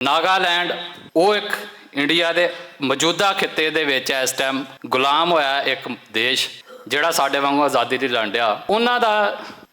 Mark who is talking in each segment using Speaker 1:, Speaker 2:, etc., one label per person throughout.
Speaker 1: ਨਾਗਾਲੈਂਡ, ਉਹ ਇੱਕ ਇੰਡੀਆ ਦੇ ਮੌਜੂਦਾ ਖਿੱਤੇ ਦੇ ਵਿੱਚ ਇਸ ਟਾਈਮ ਗੁਲਾਮ ਹੋਇਆ ਇੱਕ ਦੇਸ਼ ਜਿਹੜਾ ਸਾਡੇ ਵਾਂਗੂ ਆਜ਼ਾਦੀ ਦੀ ਲੜਿਆ ਉਹਨਾਂ ਦਾ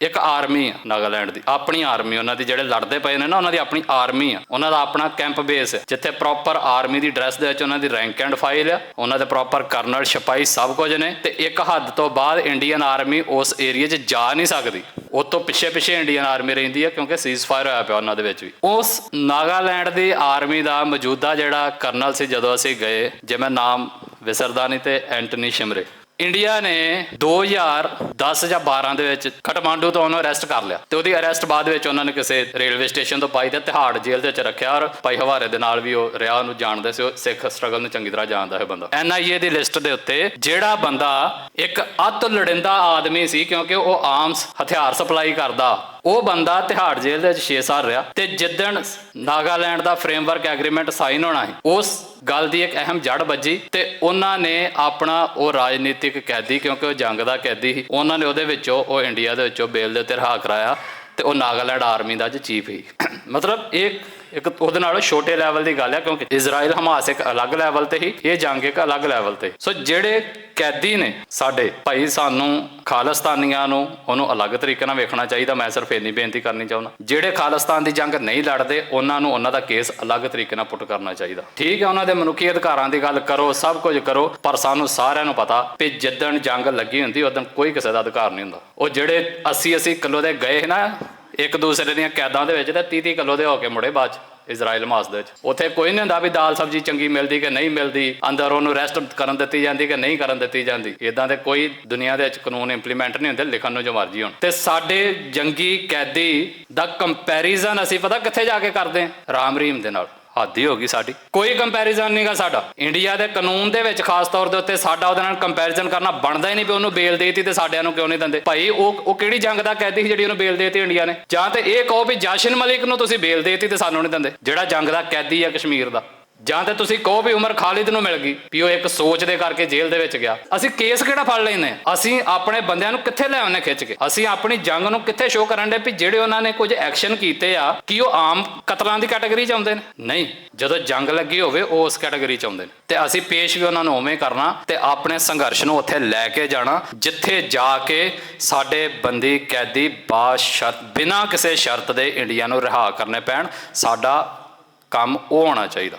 Speaker 1: ਇੱਕ ਆਰਮੀ ਆ ਨਾਗਾਲੈਂਡ ਦੀ, ਆਪਣੀ ਆਰਮੀ, ਉਹਨਾਂ ਦੀ ਜਿਹੜੇ ਲੜਦੇ ਪਏ ਨੇ ਨਾ, ਉਹਨਾਂ ਦੀ ਆਪਣੀ ਆਰਮੀ ਆ। ਉਹਨਾਂ ਦਾ ਆਪਣਾ ਕੈਂਪ ਬੇਸ ਹੈ ਜਿੱਥੇ ਪ੍ਰੋਪਰ ਆਰਮੀ ਦੀ ਡਰੈਸ ਦੇ ਵਿੱਚ ਉਹਨਾਂ ਦੀ ਰੈਂਕ ਐਂਡ ਫਾਈਲ ਆ, ਉਹਨਾਂ ਦੇ ਪ੍ਰੋਪਰ ਕਰਨਲ, ਸਿਪਾਹੀ ਸਭ ਕੁਝ ਨੇ ਤੇ ਇੱਕ ਹੱਦ ਤੋਂ ਬਾਅਦ ਇੰਡੀਅਨ ਆਰਮੀ ਉਸ ਏਰੀਆ 'ਚ ਜਾ ਨਹੀਂ ਸਕਦੀ। ਉਹ ਤੋਂ ਪਿੱਛੇ ਪਿੱਛੇ ਇੰਡੀਅਨ ਆਰਮੀ ਰਹਿੰਦੀ ਹੈ ਕਿਉਂਕਿ ਸੀਜ਼ਫਾਇਰ ਹੋਇਆ ਪਿਆ ਉਹਨਾਂ ਦੇ ਵਿੱਚ ਵੀ। ਉਸ ਨਾਗਾਲੈਂਡ ਦੀ ਆਰਮੀ ਦਾ ਮੌਜੂਦਾ ਜਿਹੜਾ ਕਰਨਲ ਸੀ, ਜਦੋਂ ਅਸੀਂ ਗਏ, ਜੇ ਮੈਂ ਨਾਮ ਵਿਸਰਦਾ ਨਹੀਂ ਤੇ ਐਂਟਨੀ ਸ਼ਿਮਰੇ ਇੰਡੀਆ ਨੇ 2010 ਜਾਂ 12 ਦੇ ਵਿੱਚ ਕਟਮਾਂਡੂ ਤੋਂ ਉਹਨੂੰ ਅਰੈਸਟ ਕਰ ਲਿਆ ਤੇ ਉਹਦੀ ਅਰੈਸਟ ਬਾਅਦ ਵਿੱਚ ਉਹਨਾਂ ਨੇ ਕਿਸੇ ਰੇਲਵੇ ਸਟੇਸ਼ਨ ਤੋਂ ਪਾਈ ਤੇ ਤਿਹਾੜ ਜੇਲ੍ਹ ਦੇ ਵਿੱਚ ਰੱਖਿਆ ਔਰ ਭਾਈ ਹਵਾਰੇ ਦੇ ਨਾਲ ਵੀ ਉਹ ਰਿਹਾ, ਉਹਨੂੰ ਜਾਣਦਾ ਸੀ, ਉਹ ਸਿੱਖ ਸਟਰਗਲ ਨੂੰ ਚੰਗੀ ਤਰ੍ਹਾਂ ਜਾਣਦਾ ਹੈ ਬੰਦਾ। ਐਨਆਈਏ ਦੀ ਲਿਸਟ ਦੇ ਉੱਤੇ ਜਿਹੜਾ ਬੰਦਾ ਇੱਕ ਅੱਤ ਲੜਿੰਦਾ ਆਦਮੀ ਸੀ ਕਿਉਂਕਿ ਉਹ ਆਰਮਸ ਹਥਿਆਰ ਸਪਲਾਈ ਕਰਦਾ ਉਹ ਬੰਦਾ ਤਿਹਾੜ ਜੇਲ੍ਹ ਦੇ ਵਿੱਚ 6 ਸਾਲ ਰਿਹਾ ਤੇ ਜਿੱਦਣ ਨਾਗਾਲੈਂਡ ਦਾ ਫਰੇਮਵਰਕ ਐਗਰੀਮੈਂਟ ਸਾਈਨ ਹੋਣਾ ਸੀ, ਉਸ ਗੱਲ ਦੀ ਇੱਕ ਅਹਿਮ ਜੜ ਵੱਜੀ ਤੇ ਉਹਨਾਂ ਨੇ ਆਪਣਾ ਉਹ ਰਾਜਨੀਤਿਕ ਕੈਦੀ, ਕਿਉਂਕਿ ਉਹ ਜੰਗ ਦਾ ਕੈਦੀ ਸੀ, ਉਹਨਾਂ ਨੇ ਉਹਦੇ ਵਿੱਚੋਂ ਉਹ ਇੰਡੀਆ ਦੇ ਵਿੱਚੋਂ ਬੇਲ ਦੇ ਉੱਤੇ ਰਿਹਾ ਕਰਾਇਆ ਤੇ ਉਹ ਨਾਗਾਲੈਂਡ ਆਰਮੀ ਦਾ ਅੱਜ ਚੀਫ ਸੀ। ਮਤਲਬ ਇਹ ਇੱਕ ਉਹਦੇ ਨਾਲੋਂ ਛੋਟੇ ਲੈਵਲ ਦੀ ਗੱਲ ਹੈ ਕਿਉਂਕਿ ਇਜ਼ਰਾਈਲ ਹਮਾਸ ਇੱਕ ਅਲੱਗ ਲੈਵਲ ਤੇ ਹੀ ਇਹ ਜੰਗ ਇੱਕ ਅਲੱਗ ਲੈਵਲ ਤੇ। ਸੋ ਜਿਹੜੇ ਕੈਦੀ ਨੇ ਸਾਡੇ ਭਾਈ ਸਾਨੂੰ ਖਾਲਿਸਤਾਨੀਆਂ ਨੂੰ ਉਹਨੂੰ ਅਲੱਗ ਤਰੀਕੇ ਨਾਲ ਵੇਖਣਾ ਚਾਹੀਦਾ, ਮੈਂ ਸਿਰਫ ਇੰਨੀ ਬੇਨਤੀ ਕਰਨੀ ਚਾਹੁੰਦਾ। ਜਿਹੜੇ ਖਾਲਿਸਤਾਨ ਦੀ ਜੰਗ ਨਹੀਂ ਲੜਦੇ, ਉਹਨਾਂ ਨੂੰ ਉਹਨਾਂ ਦਾ ਕੇਸ ਅਲੱਗ ਤਰੀਕੇ ਨਾਲ ਪੁੱਟ ਕਰਨਾ ਚਾਹੀਦਾ। ਠੀਕ ਹੈ ਉਹਨਾਂ ਦੇ ਮਨੁੱਖੀ ਅਧਿਕਾਰਾਂ ਦੀ ਗੱਲ ਕਰੋ, ਸਭ ਕੁਝ ਕਰੋ, ਪਰ ਸਾਨੂੰ ਸਾਰਿਆਂ ਨੂੰ ਪਤਾ ਕਿ ਜਿੱਦਣ ਜੰਗ ਲੱਗੀ ਹੁੰਦੀ, ਉਦੋਂ ਕੋਈ ਕਿਸੇ ਦਾ ਅਧਿਕਾਰ ਨਹੀਂ ਹੁੰਦਾ। ਉਹ ਜਿਹੜੇ 80 80 ਕਿਲੋ ਦੇ ਗਏ ਨਾ ਇੱਕ ਦੂਸਰੇ ਦੀਆਂ ਕੈਦਾਂ ਦੇ ਵਿੱਚ ਤੇ 30 30 ਕਿਲੋ ਦੇ ਹੋ ਕੇ ਮੁੜੇ ਬਾਅਦ ਚ, ਇਜ਼ਰਾਈਲ ਮਾਸ ਦੇ ਵਿੱਚ। ਉੱਥੇ ਕੋਈ ਨਹੀਂ ਹੁੰਦਾ ਵੀ ਦਾਲ ਸਬਜ਼ੀ ਚੰਗੀ ਮਿਲਦੀ ਕਿ ਨਹੀਂ ਮਿਲਦੀ, ਅੰਦਰ ਉਹਨੂੰ ਰੈਸਟ ਕਰਨ ਦਿੱਤੀ ਜਾਂਦੀ ਕਿ ਨਹੀਂ ਕਰਨ ਦਿੱਤੀ ਜਾਂਦੀ। ਇਦਾਂ ਦੇ ਕੋਈ ਦੁਨੀਆ ਦੇ ਵਿੱਚ ਕਾਨੂੰਨ ਇੰਪਲੀਮੈਂਟ ਨਹੀਂ ਹੁੰਦੇ, ਲਿਖਣ ਨੂੰ ਜੋ ਮਰਜ਼ੀ ਹੋਣ। ਤੇ ਸਾਡੇ ਜੰਗੀ ਕੈਦੀ ਦਾ ਕੰਪੈਰੀਜ਼ਨ ਅਸੀਂ ਪਤਾ ਕਿੱਥੇ ਜਾ ਕੇ ਕਰਦੇ ਹਾਂ? ਰਾਮ ਰਹੀਮ ਦੇ ਨਾਲ। ਹੱਦ ਹੀ ਹੋ ਗਈ ਸਾਡੀ। ਕੋਈ ਕੰਪੈਰੀਜ਼ਨ ਨਹੀਂਗਾ ਸਾਡਾ। ਇੰਡੀਆ ਦੇ ਕਾਨੂੰਨ ਦੇ ਵਿੱਚ ਖਾਸ ਤੌਰ ਦੇ ਉੱਤੇ ਸਾਡਾ ਉਹਦੇ ਨਾਲ ਕੰਪੈਰੀਜ਼ਨ ਕਰਨਾ ਬਣਦਾ ਹੀ ਨਹੀਂ ਵੀ ਉਹਨੂੰ ਬੇਲ ਦੇਤੀ ਤੇ ਸਾਡਿਆਂ ਨੂੰ ਕਿਉਂ ਨਹੀਂ ਦਿੰਦੇ। ਭਾਈ, ਉਹ ਉਹ ਕਿਹੜੀ ਜੰਗ ਦਾ ਕੈਦੀ ਸੀ ਜਿਹੜੀ ਉਹਨੂੰ ਬੇਲ ਦੇਤੀ ਇੰਡੀਆ ਨੇ? ਜਾਂ ਤੇ ਇਹ ਕਹੋ ਵੀ ਜਾਸ਼ਨ ਮਲਿਕ ਨੂੰ ਤੁਸੀਂ ਬੇਲ ਦੇਤੀ ਤੇ ਸਾਨੂੰ ਨਹੀਂ ਦਿੰਦੇ, ਜਿਹੜਾ ਜੰਗ ਦਾ ਕੈਦੀ ਆ ਕਸ਼ਮੀਰ ਦਾ। ਜਾਂ ਤਾਂ ਤੁਸੀਂ ਕਹੋ ਵੀ ਉਮਰ ਖਾਲਿਦ ਨੂੰ ਮਿਲ ਗਈ, ਵੀ ਉਹ ਇੱਕ ਸੋਚ ਦੇ ਕਰਕੇ ਜੇਲ੍ਹ ਦੇ ਵਿੱਚ ਗਿਆ। ਅਸੀਂ ਕੇਸ ਕਿਹੜਾ ਫੜ ਲੈਨੇ ਅਸੀਂ ਆਪਣੇ ਬੰਦਿਆਂ ਨੂੰ ਕਿੱਥੇ ਲੈ ਆਉਨੇ ਖਿੱਚ ਕੇ? ਅਸੀਂ ਆਪਣੀ ਜੰਗ ਨੂੰ ਕਿੱਥੇ ਸ਼ੋਅ ਕਰਨ ਦੇ ਵੀ ਜਿਹੜੇ ਉਹਨਾਂ ਨੇ ਕੁਝ ਐਕਸ਼ਨ ਕੀਤੇ ਆ, ਕਿ ਉਹ ਆਮ ਕਤਲਾਂ ਦੀ ਕੈਟਾਗਰੀ ਚ ਆਉਂਦੇ ਨੇ? ਨਹੀਂ, ਜਦੋਂ ਜੰਗ ਲੱਗੀ ਹੋਵੇ, ਉਹ ਉਸ ਕੈਟਾਗਰੀ ਚ ਆਉਂਦੇ ਨੇ। ਤੇ ਅਸੀਂ ਪੇਸ਼ ਵੀ ਉਹਨਾਂ ਨੂੰ ਉਵੇਂ ਕਰਨਾ ਤੇ ਆਪਣੇ ਸੰਘਰਸ਼ ਨੂੰ ਉੱਥੇ ਲੈ ਕੇ ਜਾਣਾ, ਜਿੱਥੇ ਜਾ ਕੇ ਸਾਡੇ ਬੰਦੀ ਕੈਦੀ ਬਾਸ਼ਰਤ ਬਿਨਾਂ ਕਿਸੇ ਸ਼ਰਤ ਦੇ ਇੰਡੀਆ ਨੂੰ ਰਿਹਾ ਕਰਨੇ ਪੈਣ, ਸਾਡਾ ਕੰਮ ਉਹ ਹੋਣਾ ਚਾਹੀਦਾ।